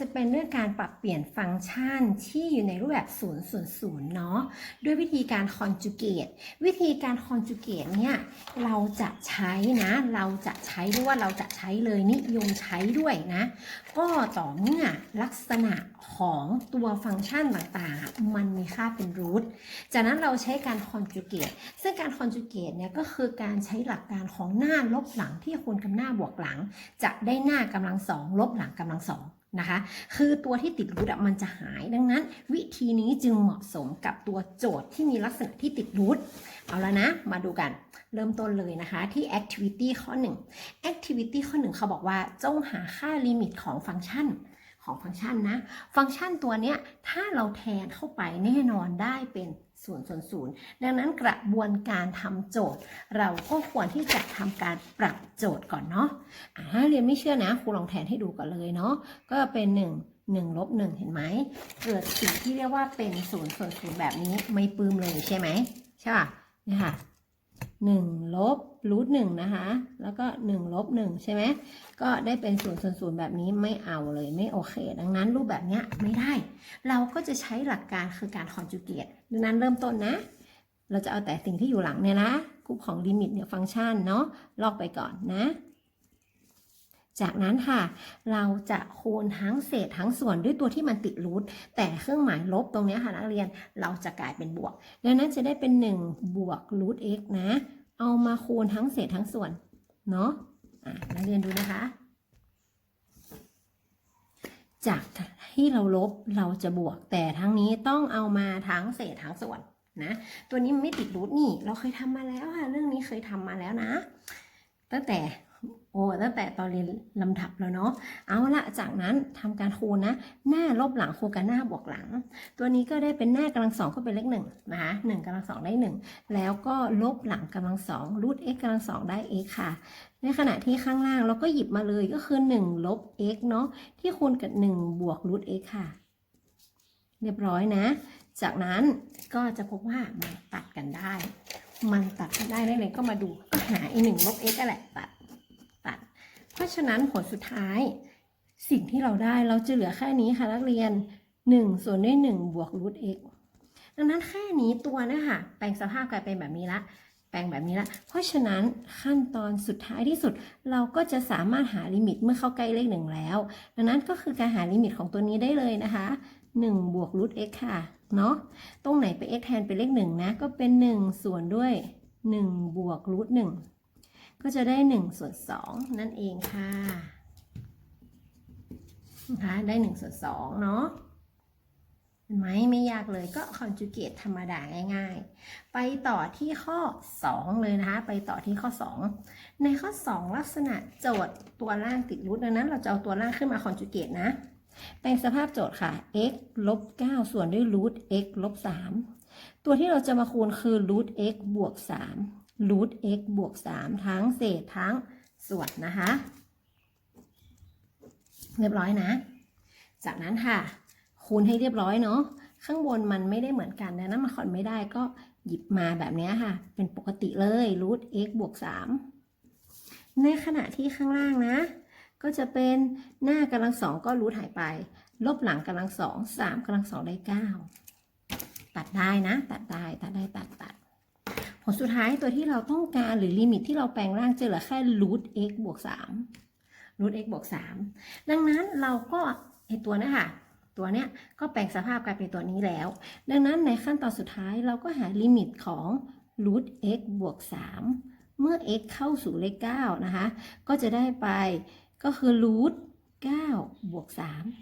จะเป็นเรื่องการปรับเปลี่ยนฟังก์ชันที่อยู่ในรูปแบบ0ส่วน0เนาะด้วยวิธีการคอนจูเกตวิธีการคอนจูเกตเนี่ยเราจะใช้นะ เราจะใช้ด้วยว่าเราจะใช้เลยนิยมใช้ด้วยนะ ก็ต่อเมื่อลักษณะของตัวฟังก์ชันต่างๆ มันมีค่าเป็น root จากนั้นเราใช้การ conjugate ซึ่งการ conjugate เนี่ยก็คือการใช้หลักการของหน้าลบหลังที่คูณกับหน้าบวกหลัง จะได้หน้ากำลังสองลบหลังกำลังสองนะคะ คือตัวที่ติดรูทมันจะหาย ดังนั้น วิธีนี้จึงเหมาะสมกับตัวโจทย์ที่มีลักษณะที่ติดรูท เอาแล้วนะ มาดูกัน เริ่มต้นเลยนะคะที่ activity ข้อ 1 activity ข้อ 1 เขาบอกว่าจงหาค่าลิมิตของฟังก์ชันของฟังก์ชันนะ ฟังก์ชันตัวเนี้ยถ้าเราแทนเข้าไปแน่นอนได้เป็น0ส่วน0ดังนั้นกระบวนการทำโจทย์ เราก็ควรที่จะทำการปรับโจทย์ก่อนเนาะอ่าถ้าเรียนไม่เชื่อนะครูลองแทนให้ดูก่อนเลยเนาะก็เป็น 1 1ลบ1เห็นไหมเกิดสิ่งที่เรียกว่าเป็น0ส่วน0แบบนี้ไม่ปลื้มเลยใช่ไหมใช่ป่ะนี่ค่ะ 1 ลบรูทหนึ่งนะคะ แล้วก็ 1 ลบ 1 ใช่ไหม ก็ได้เป็น0ส่วนแบบนี้ไม่เอาเลยไม่โอเค ดังนั้นรูปแบบเนี้ยไม่ได้ เราก็จะใช้หลักการคือการคอนจูเกตดังนั้นเริ่มต้นนะ เราจะเอาแต่สิ่งที่อยู่หลังเนี่ยนะกลุ่มของลิมิตเนี่ยฟังก์ชันเนาะลอกไปก่อนนะ จากนั้นค่ะ เราจะคูณทั้งเศษทั้งส่วนด้วยตัวที่มันติดรูทแต่เครื่องหมายลบตรงนี้ค่ะนักเรียนเราจะกลายเป็นบวกดังนั้นจะได้เป็น 1 บวกรูท x นะ เอามาคูณทั้งเศษทั้งส่วนเนาะะนักเรียนดูนะคะ จากที่เราลบเราจะบวก แต่ทั้งนี้ต้องเอามาทั้งเศษทั้งส่วนนะตัวนี้มันไม่ติดรูทนี่ เราเคยทำมาแล้วค่ะ เรื่องนี้เคยทำมาแล้วนะ ตั้งแต่ โอ้ตั้งแต่ตอนเรียนลำดับแล้วเนาะเอาละจากนั้นทำการคูณนะหน้าลบหลังคูณกับหน้าบวกหลัง ตัวนี้ก็ได้เป็นหน้ากำลังสองก็เป็นเลขหนึ่งนะคะหนึ่งกำลังสองได้หนึ่งแล้วก็ลบหลังกำลังสองรูท x กำลังสองได้ x ค่ะ ในขณะที่ข้างล่างเราก็หยิบมาเลยก็คือ 1 ลบ x เนาะที่คูณกับ 1 บวกรูท x ค่ะ เรียบร้อยนะ จากนั้นก็จะพบว่ามันตัดกันได้ มันตัดกันได้ได้เลยก็มาดูก็หาอีหนึ่งลบ x นั่นแหละตัด ราะฉะนั้นผลสุดท้ายสิ่งที่เราได้เราจะเหลือแค่นี้ค่ะนักเรียน 1 ส่วนด้วย 1 บวกรูท x ดังนั้นแค่นี้ตัวเนะคะแปลงสภาพกลายเป็นแบบนี้ละ แปลงแบบนี้ละ เพราะฉะนั้นขั้นตอนสุดท้ายที่สุด เราก็จะสามารถหาลิมิตเมื่อเข้าใกล้เลขหนึ่งแล้ว ดังนั้นก็คือการหาลิมิตของตัวนี้ได้เลยนะคะ1บวกรูท x ค่ะ เนาะตรงไหนไป x แทนเป็นเลขหนึ่งนะ ก็เป็น 1 ส่วนด้วย 1 บวกรูท1 ก็จะได้1ส่วน2นั่นเองค่ะนะคะได้1ส่วน2เนาะเห็นไหมไม่ยากเลยก็คอนจูเกตธรรมดาง่ายๆ ไปต่อที่ข้อ 2 เลยนะคะ ไปต่อที่ข้อ 2 ในข้อ 2 ลักษณะโจทย์ตัวล่างติดรูทดังนั้น เราจะเอาตัวล่างขึ้นมาคอนจูเกตนะแปลงสภาพโจทย์ค่ะ x ลบ9ส่วนด้วยรูท x ลบ3ตัวที่เราจะมาคูณคือรูท x บวก3 รูท x บวก 3 ทั้งเศษทั้งส่วนนะคะ เรียบร้อยนะ จากนั้นค่ะ คูณให้เรียบร้อยเนาะ ข้างบนมันไม่ได้เหมือนกันดังนั้นมันคอนไม่ได้ก็หยิบมาแบบนี้ค่ะ เป็นปกติเลยรูท x บวก 3 ในขณะที่ข้างล่างนะ ก็จะเป็นหน้ากำลังสองก็รูทหายไป ลบหลังกำลังสองสามกำลังสองได้เก้าตัดได้นะ ตัดได้ ตัดได้ ตัดตัด ผลสุดท้ายตัวที่เราต้องการหรือลิมิตที่เราแปลงร่างจะเหลือแค่รูท x บวก3รูท x บวก3ดังนั้นเราก็ไอตัวนี้ค่ะ ตัวเนี้ยก็แปลงสภาพกลายเป็นตัวนี้แล้ว ดังนั้นในขั้นตอนสุดท้ายเราก็หาลิมิตของรูท x บวก3เมื่อ x เข้าสู่เลข9นะคะ ก็จะได้ไปก็คือรูท9บวก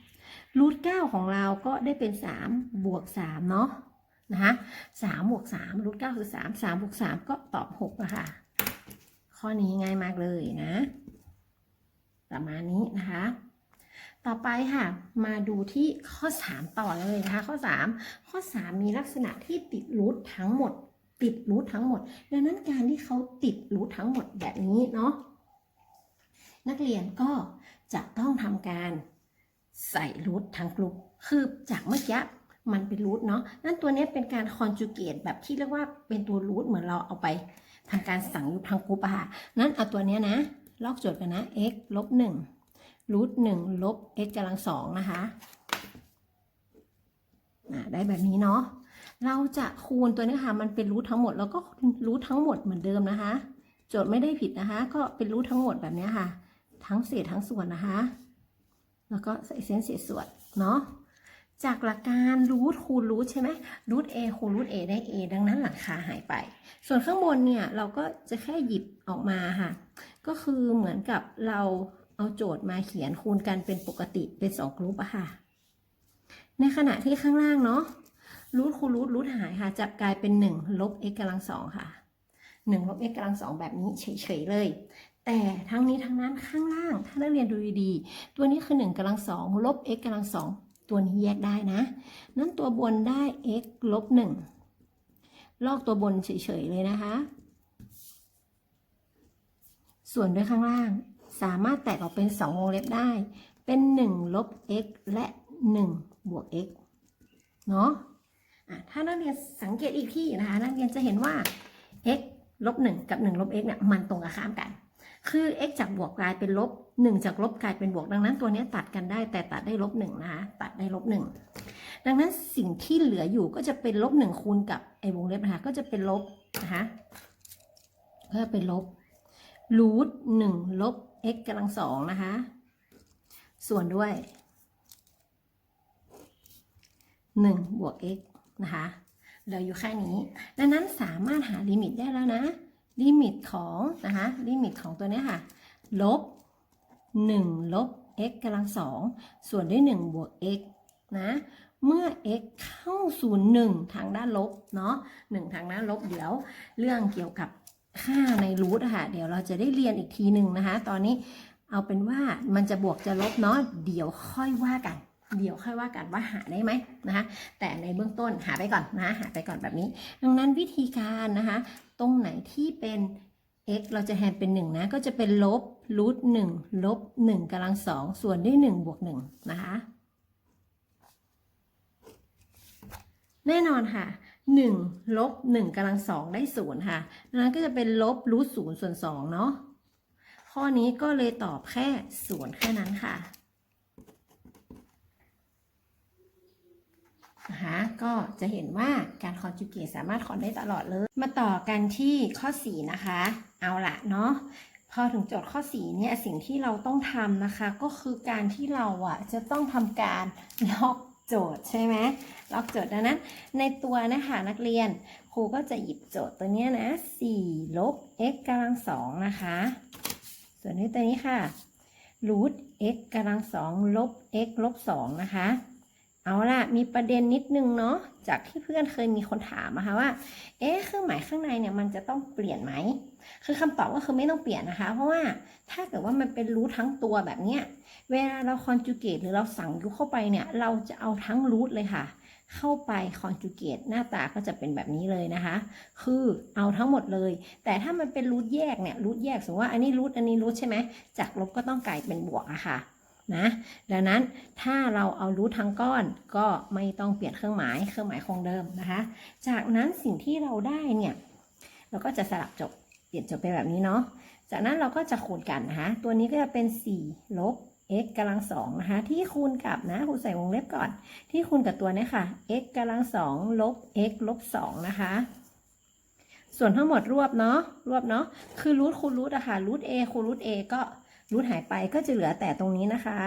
3รูท9ของเราก็ได้เป็น 3 บวก 3 เนาะ นะคะ3บวก3รูท9คือ3 3บวก3ก็ตอบ6นะคะข้อนี้ง่ายมากเลยนะ ประมาณนี้นะคะ ต่อไปค่ะ มาดูที่ข้อ3ต่อเลยนะคะ ข้อ3ข้อ3มีลักษณะที่ติดรูททั้งหมด ติดรูททั้งหมด ดังนั้นการที่เขาติดรูททั้งหมดแบบนี้เนาะนักเรียนก็จะต้องทำการใส่รูททั้งกลุ่มคือจากเมื่อกี้ มันเป็นรูทเนาะนั่นตัวนี้เป็นการคอนจูเกตแบบที่เรียกว่าเป็นตัวรูทเหมือนเราเอาไปทำการสั่งยุบทั้งกลุ่มอะค่ะนั้นเอาตัวเนี้ยนะ ลอกโจทย์กันนะ x ลบ1รูทหนึ่งลบ x กำลังสองนะคะได้แบบนี้เนาะเราจะคูณตัวนี้ค่ะ มันเป็นรูททั้งหมด แล้วก็รูททั้งหมดเหมือนเดิมนะคะ โจทย์ไม่ได้ผิดนะคะ ก็เป็นรูททั้งหมดแบบนี้ค่ะ ทั้งเศษทั้งส่วนนะคะ แล้วก็ใส่เส้นเศษส่วนเนาะ จากหลักการรูทคูณรูทใช่ไหมรูท a คูณรูท a ได้ a ดังนั้นหลังคาหายไป ส่วนข้างบนเนี่ยเราก็จะแค่หยิบออกมาค่ะ ก็คือเหมือนกับเราเอาโจทย์มาเขียนคูณกันเป็นปกติเป็นสองกรุ๊ปอะค่ะ ในขณะที่ข้างล่างเนาะรูทคูณรูทรูทหายค่ะจะกลายเป็น1ลบ x กำลังสองค่ะ1ลบ x กำลังสองแบบนี้เฉยๆเลย แต่ทั้งนี้ทั้งนั้นข้างล่างถ้านักเรียนดูดีๆตัวนี้คือ1กำลังสองลบ x กำลังสอง ตัวนี้แยกได้นะนั้นตัวบนได้ x ลบ1ลอกตัวบนเฉยๆเลยนะคะ ส่วนด้วยข้างล่าง สามารถแตกออกเป็น 2 วงเล็บได้ เป็น 1 ลบ x และ 1 บวก x เนาะะถ้านักเรียนสังเกตอีกที่นะคะ นักเรียนจะเห็นว่า x ลบ1กับ 1 ลบ x เนี่ย มันตรงกับข้ามกัน คือ x จากบวกกลายเป็นลบ 1 จากลบกลายเป็นบวก ดังนั้นตัวนี้ตัดกันได้แต่ตัดได้ลบ1นะคะตัดได้ลบ1ดังนั้นสิ่งที่เหลืออยู่ก็จะเป็นลบ1คูณกับไอ้วงเล็บนะคะก็จะเป็นลบนะคะก็จะเป็นลบรูทหนึ่งลบ x กำลังสองนะคะส่วนด้วยหนึ่งบวก x นะคะเหลืออยู่แค่นี้ ดังนั้นสามารถหาลิมิตได้แล้วนะ ลิมิตของนะคะลิมิตของตัวนี้ค่ะลบหนึ่งลบ x กำลังสองส่วนด้วยหนึ่งบวก x นะเมื่อ x เข้าสู่หนึ่งทางด้านลบเนาะหนึ่งทางด้านลบเดี๋ยวเรื่องเกี่ยวกับค่าในรูทอะค่ะเดี๋ยวเราจะได้เรียนอีกทีหนึ่งนะคะ ตอนนี้เอาเป็นว่ามันจะบวกจะลบเนาะเดี๋ยวค่อยว่ากัน เดี๋ยวค่อยว่ากันว่าหาได้ไหมนะคะแต่ในเบื้องต้นหาไปก่อนนะหาไปก่อนแบบนี้ ดังนั้นวิธีการนะคะ ตรงไหนที่เป็น x เราจะแทนเป็น 1 นะ ก็จะเป็นลบรูทหนึ่งลบ1กำลังสองส่วนด้วย1บวก1นะคะ แน่นอนค่ะ1ลบ1กำลังสองได้ศูนย์ค่ะดังนั้นก็จะเป็นลบรูทศูนย์ส่วน2เนาะข้อนี้ก็เลยตอบแค่ศูนย์แค่นั้นค่ะ นะคะก็จะเห็นว่าการคอนจูเกตสามารถคอนได้ตลอดเลย มาต่อกันที่ข้อ 4 นะคะ เอาละเนาะพอถึงโจทย์ข้อ4เนี่ยสิ่งที่เราต้องทำนะคะ ก็คือการที่เราอะจะต้องทำการล็อกโจทย์ใช่ไหมล็อกโจทย์ดังนั้น ในตัวนะคะนักเรียนครูก็จะหยิบโจทย์ตัวนี้นะ4ลบ x กำลังสองนะคะ ส่วนนี้ตัวนี้ค่ะรูท x กำลังสองลบ x ลบสองนะคะ เอาล่ะ มีประเด็นนิดนึงเนาะ จากที่เพื่อนเคยมีคนถามนะคะว่า เอ๊ะ เครื่องหมายข้างในเนี่ยมันจะต้องเปลี่ยนไหม คือคำตอบก็คือไม่ต้องเปลี่ยนนะคะ เพราะว่าถ้าเกิดว่ามันเป็นรูททั้งตัวแบบเนี้ย เวลาเราคอนจูเกตหรือเราสั่งยุเข้าไปเนี่ย เราจะเอาทั้งรูทเลยค่ะ เข้าไปคอนจูเกตหน้าตาก็จะเป็นแบบนี้เลยนะคะ คือเอาทั้งหมดเลย แต่ถ้ามันเป็นรูทแยกเนี่ย รูทแยกสมมติว่าอันนี้รูทอันนี้รูทใช่ไหม จากลบก็ต้องกลายเป็นบวกอะค่ะ นะดังนั้นถ้าเราเอารูททั้งก้อนก็ไม่ต้องเปลี่ยนเครื่องหมายเครื่องหมายคงเดิมนะคะ จากนั้นสิ่งที่เราได้เนี่ยเราก็จะสลับจบเปลี่ยนจบเป็นแบบนี้เนาะจากนั้นเราก็จะคูณกันนะคะ ตัวนี้ก็จะเป็น 4 ลบ x กำลังสองนะคะ ที่คูณกับนะครูใส่วงเล็บก่อน ที่คูณกับตัวนี้ค่ะ x กำลังสองลบ x ลบสองนะคะ ส่วนทั้งหมดรวบเนาะรวบเนาะคือรูทคูณรูทอะค่ะรูท a คูณรูท a ก็ รูทหายไปก็จะเหลือแต่ตรงนี้นะคะ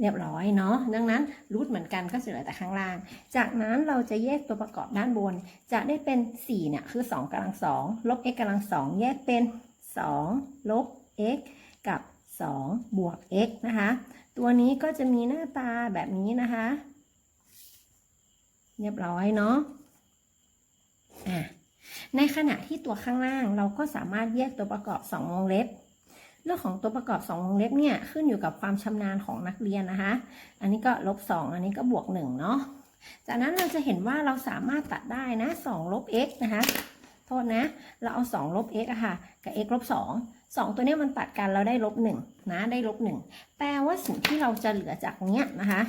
เรียบร้อยเนาะดังนั้นรูทเหมือนกันก็จะเหลือแต่ข้างล่าง จากนั้นเราจะแยกตัวประกอบด้านบน จะได้เป็น4เนี่ยคือ2กำลัง2ลบ x กำลัง2แยกเป็น 2 ลบ x กับ 2 บวก x นะคะ ตัวนี้ก็จะมีหน้าตาแบบนี้นะคะ เรียบร้อยเนาะอะในขณะที่ตัวข้างล่างเราก็สามารถแยกตัวประกอบ 2 วงเล็บ เรื่องของตัวประกอบ2วงเล็บเนี่ยขึ้นอยู่กับความชำนาญของนักเรียนนะคะ อันนี้ก็ลบ 2 อันนี้ก็บวก1เนาะ จากนั้นเราจะเห็นว่าเราสามารถตัดได้นะ2ลบ x นะคะ โทษนะ เราเอา2ลบ x อะค่ะ กับ x ลบ2 2 ตัวนี้มันตัดกันเราได้ลบ1นะ ได้ลบ1แปลว่าสิ่งที่เราจะเหลือจากเนี้ยนะคะ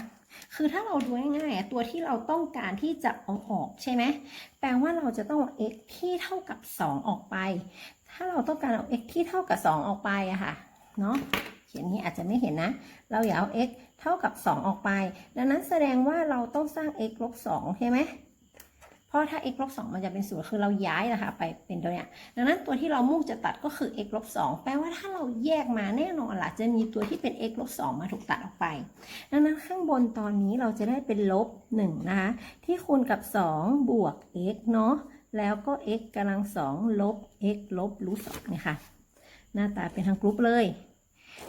คือถ้าเราดูง่ายๆตัวที่เราต้องการที่จะเอาออกใช่ไหมแปลว่าเราจะต้องเอา x ที่เท่ากับ 2 ออกไป ถ้าเราต้องการเอา x ที่เท่ากับ 2 ออกไปอะค่ะ เนาะเขียนนี้อาจจะไม่เห็นนะ เราอย่าเอา x เท่ากับ 2 ออกไป ดังนั้นแสดงว่าเราต้องสร้าง x ลบ2ใช่ไหมเพราะถ้า x ลบ2มันจะเป็นศูนย์คือเราย้ายนะคะไปเป็นตัวเนี้ย ดังนั้นตัวที่เรามุ่งจะตัดก็คือ x ลบ2แปลว่าถ้าเราแยกมาแน่นอนล่ะจะมีตัวที่เป็น x ลบ2มาถูกตัดออกไป ดังนั้นข้างบนตอนนี้เราจะได้เป็นลบ1นะคะ ที่คูณกับ 2 บวก x เนาะ แล้วก็ x กำลัง2ลบ x ลบรูทสองเนี่ยค่ะ หน้าตาเป็นทางกรุ๊ปเลย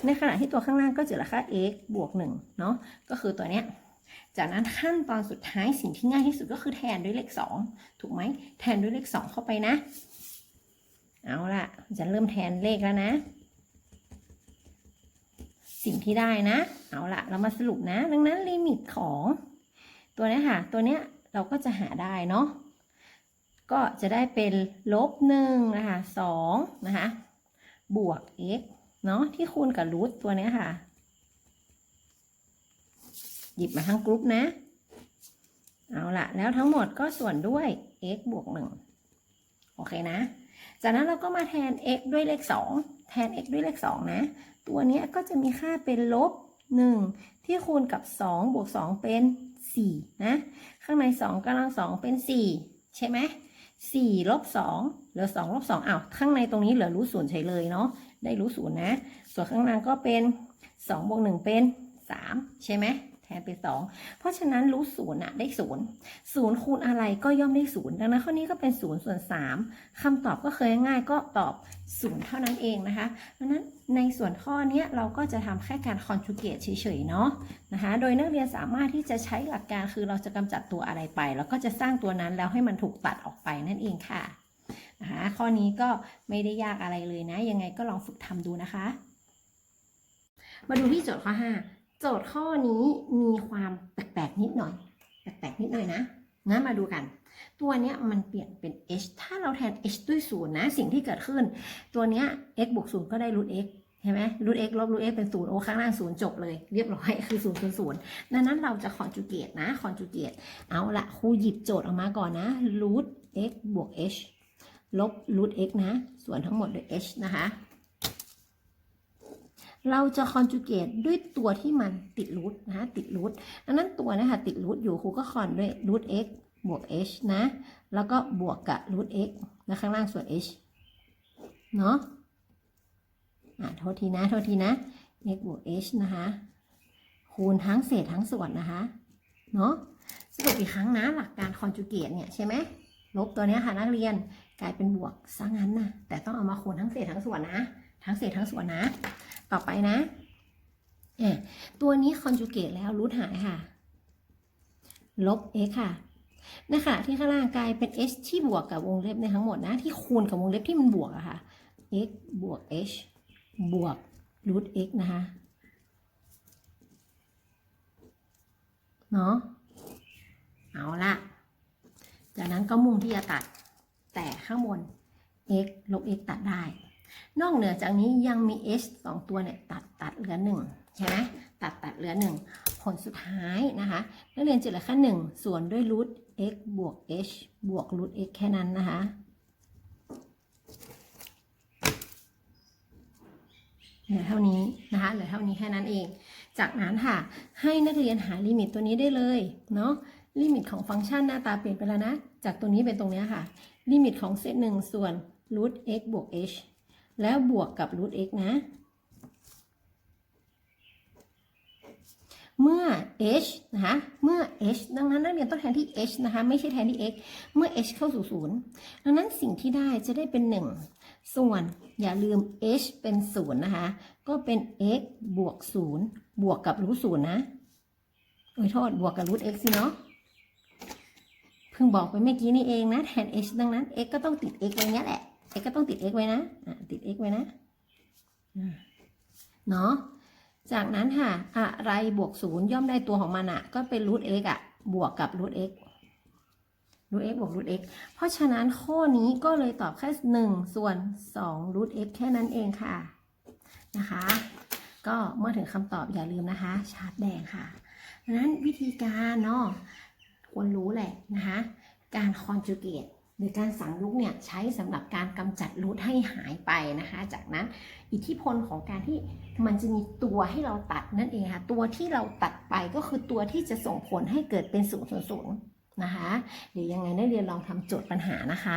ในขณะที่ตัวข้างล่างก็จะเหลือค่า x บวก1เนาะก็คือตัวเนี้ยจากนั้นขั้นตอนสุดท้ายสิ่งที่ง่ายที่สุดก็คือแทนด้วยเลข 2 ถูกไหมแทนด้วยเลข 2 เข้าไปนะ เอาล่ะจะเริ่มแทนเลขแล้วนะ สิ่งที่ได้นะ เอาล่ะ เรามาสรุปนะ ดังนั้นลิมิตของตัวเนี้ยค่ะ ตัวเนี้ยเราก็จะหาได้เนาะ ก็จะได้เป็นลบหนึ่งนะคะสองนะคะ บวก x เนาะที่คูณกับรูทตัวนี้ค่ะ หยิบมาทั้งกรุ๊ปนะ เอาละแล้วทั้งหมดก็ส่วนด้วย x บวก1โอเคนะ จากนั้นเราก็มาแทน x ด้วยเลข2แทน x ด้วยเลข2นะ ตัวนี้ก็จะมีค่าเป็นลบ1ที่คูณกับ2บวก2เป็น4นะ ข้างใน2กำลัง2เป็น4ใช่ไหม 4ลบ2เหลือ2ลบ2อ้าวข้างในตรงนี้เหลือรูทศูนย์เฉยเลยเนาะได้รูทศูนย์นะ ส่วนข้างล่างก็เป็น2บวก1เป็น3ใช่ไหม แทนเป็น2เพราะฉะนั้นรูทศูนย์อะได้ศูนย์ศูนย์คูณอะไรก็ย่อมได้ศูนย์ดังนั้นข้อนี้ก็เป็นศูนย์ส่วน3คำตอบก็เคยง่ายก็ตอบศูนย์เท่านั้นเองนะคะดังนั้นในส่วนข้อนี้เราก็จะทำแค่การ conjugate เฉยๆเนาะนะคะโดยนักเรียนสามารถที่จะใช้หลักการคือเราจะกำจัดตัวอะไรไป แล้วก็จะสร้างตัวนั้นแล้วให้มันถูกตัดออกไปนั่นเองค่ะนะคะข้อนี้ก็ไม่ได้ยากอะไรเลยนะ ยังไงก็ลองฝึกทำดูนะคะ มาดูที่โจทย์ข้อ 5 โจทย์ข้อนี้มีความแปลกๆนิดหน่อย แปลกๆนิดหน่อยนะงั้นมาดูกัน ตัวเนี้ยมันเปลี่ยนเป็น h ถ้าเราแทน h ด้วยศูนย์นะ สิ่งที่เกิดขึ้น ตัวเนี้ย x บวกศูนย์ก็ได้รูท x ใช่ไหมรูท x ลบรูท x เป็นศูนย์โอข้างล่างศูนย์จบเลย เรียบร้อย คือศูนย์ศูนย์ศูนย์ดังนั้นเราจะคอนจูเกตนะคอนจูเกตเอาละครูหยิบโจทย์ออกมาก่อนนะรูท x บวก h ลบรูท x นะ ส่วนทั้งหมดด้วย h นะคะ เราจะคอนจูเกตด้วยตัวที่มันติดรูทนะติดรูทดังนั้นตัวนะคะติดรูทอยู่ครูก็คอนด้วยรูท x บวก h นะ แล้วก็บวกกับรูท x นะข้างล่างส่วน h เนาะอะโทษทีนะโทษทีนะ x บวก h นะคะ คูณทั้งเศษทั้งส่วนนะคะ เนาะสรุปอีกครั้งนะ หลักการคอนจูเกตเนี่ยใช่ไหมลบตัวนี้ค่ะนักเรียนกลายเป็นบวกซะงั้นนะแต่ต้องเอามาคูณทั้งเศษทั้งส่วนนะ ทั้งเศษทั้งส่วนนะ ต่อไปนะเอ่ตัวนี้คอนจูเกตแล้วรูทหายค่ะ ลบ x ค่ะนขณะที่ข้างล่างกลายเป็น h ที่บวกกับวงเล็บในทั้งหมดนะ ที่คูณกับวงเล็บที่มันบวกอะค่ะ x บวก h บวก root x นะคะเนาะเอาละจากนั้นก็มุ่งที่จะตัดแต่ข้างบน x ลบ x ตัดได้ นอกเหนือจากนี้ยังมี h สองตัวเนี่ยตัดตัดเหลือหนึ่งใช่ไหมตัดตัดเหลือหนึ่งผลสุดท้ายนะคะนักเรียนจะเหลือแค่หนึ่งส่วนด้วย root x บวก h บวก root x แค่นั้นนะคะเหลือเท่านี้นะคะเหลือเท่านี้แค่นั้นเอง จากนั้นค่ะ ให้นักเรียนหาลิมิตตัวนี้ได้เลยเนาะลิมิตของฟังก์ชันหน้าตาเปลี่ยนไปแล้วนะ จากตัวนี้เป็นตรงนี้ค่ะ ลิมิตของเซตหนึ่งส่วน root x บวก h แล้วบวกกับ root x นะ เมื่อ h นะคะ เมื่อ h ดังนั้นนักเรียนต้องแทนที่ h นะคะ ไม่ใช่แทนที่ x เมื่อ h เข้าสู่ศูนย์ดังนั้นสิ่งที่ได้จะได้เป็น 1 ส่วนอย่าลืม h เป็นศูนย์นะคะ ก็เป็น x บวก0บวกกับรูทศูนย์นะโอ้ยโทษบวกกับรูท x สิเนาะเพิ่งบอกไปเมื่อกี้นี่เองนะ แทน h ดังนั้น x ก็ต้องติด x ไว้เนี้ยแหละ x ก็ต้องติด x ไว้นะะติด x ไว้นะเนาะจากนั้นค่ะ อะไรบวกศูนย์ย่อมได้ตัวของมันอะก็เป็นรูท x อะบวกกับรูท x รูท x บวกรูท x เพราะฉะนั้นข้อนี้ก็เลยตอบแค่หนึ่งส่วนสองรูท x แค่นั้นเองค่ะนะคะ ก็เมื่อถึงคำตอบอย่าลืมนะคะ ชาร์จแดงค่ะดังนั้นวิธีการเนาะควรรู้แหละนะคะ การ conjugate หรือการสั่งลุกเนี่ยใช้สำหรับการกำจัดรูทให้หายไปนะคะ จากนั้นอิทธิพลของการที่มันจะมีตัวให้เราตัดนั่นเองค่ะตัวที่เราตัดไปก็คือตัวที่จะส่งผลให้เกิดเป็นศูนย์ศูนย์นะคะหรือยังไงนักเรียนลองทำโจทย์ปัญหานะคะ